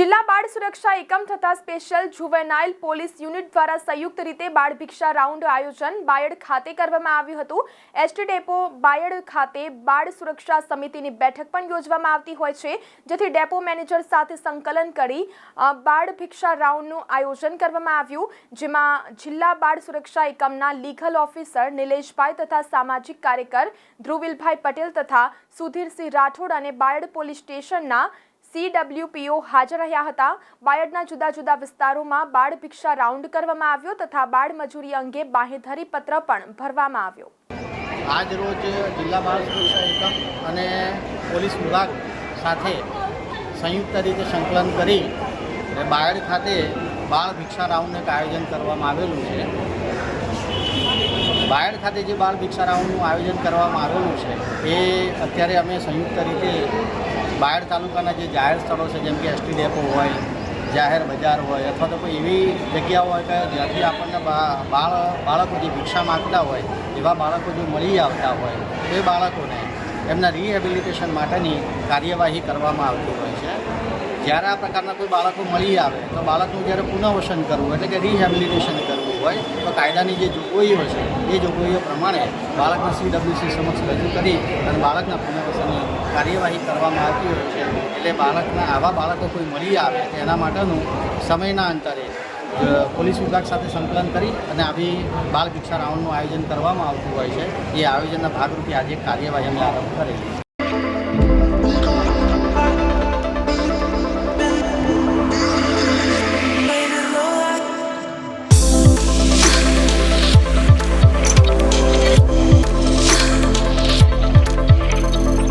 જિલ્લા બાળ સુરક્ષા એકમ તથા સ્પેશિયલ જુવેનાઇલ પોલીસ યુનિટ દ્વારા સંયુક્ત રીતે બાળ ભિક્ષા રાઉન્ડ આયોજન બાયડ ખાતે કરવામાં આવ્યું હતું. એસટી ડેપો બાયડ ખાતે બાળ સુરક્ષા સમિતિની બેઠક પણ યોજવામાં આવતી હોય છે, જેથી ડેપો મેનેજર સાથે સંકલન કરી બાળ ભિક્ષા રાઉન્ડનું આયોજન કરવામાં આવ્યું, જેમાં જિલ્લા બાળ સુરક્ષા એકમના લીગલ ઓફિસર નિલેશભાઈ તથા સામાજિક કાર્યકર ધ્રુવિલભાઈ પટેલ તથા સુધીરસિંહ રાઠોડ અને બાયડ પોલીસ સ્ટેશનના સીડબ્લ્યુપીઓ હાજર રહ્યા હતા. બાયડના જુદા જુદા વિસ્તારોમાં બાળ ભિક્ષા રાઉન્ડ કરવામાં આવ્યો તથા બાળ મજૂરી અંગે બાહેધરી પત્ર પણ ભરવામાં આવ્યો. આજ રોજ જિલ્લા બાળ સુરક્ષા એકમ અને પોલીસ વિભાગ સાથે સંયુક્ત રીતે સંકલન કરી બાયડ ખાતે બાળ ભિક્ષા રાઉન્ડનું આયોજન કરવામાં આવેલું છે. બાયડ ખાતે જે બાળ ભિક્ષારાઓનું આયોજન કરવામાં આવેલું છે, એ અત્યારે અમે સંયુક્ત રીતે બાયડ તાલુકાના જે જાહેર સ્થળો છે, જેમ કે એસટી ડેપો હોય, જાહેર બજાર હોય, અથવા તો કોઈ એવી જગ્યાઓ હોય કે જ્યાંથી આપણને બાળ, બાળકો જે ભિક્ષા માગતા હોય, એવા બાળકો જે મળી આવતા હોય, એ બાળકોને એમના રિહેબિલિટેશન માટેની કાર્યવાહી કરવામાં આવતી હોય છે. જ્યારે આ પ્રકારના કોઈ બાળકો મળી આવે, તો બાળકનું જ્યારે પુનઃવસન કરવું, એટલે કે રિહેબિલિટેશન કરવું હોય, તો કાયદાની જે જોગવાઈઓ છે, એ જોગવાઈઓ પ્રમાણે બાળકના સીડબ્લ્યુસી સમક્ષ રજૂ કરી અને બાળકના પુનઃવસનની કાર્યવાહી કરવામાં આવતી હોય છે. એટલે બાળકના, આવા બાળકો કોઈ મળી આવે, તો એના માટેનું સમયના અંતરે પોલીસ વિભાગ સાથે સંકલન કરી અને આવી બાલ ભિક્ષા રાઉન્ડનું આયોજન કરવામાં આવતું હોય છે. એ આયોજનના ભાગરૂપે આજે કાર્યવાહી અમે આરંભ કરેલી છે.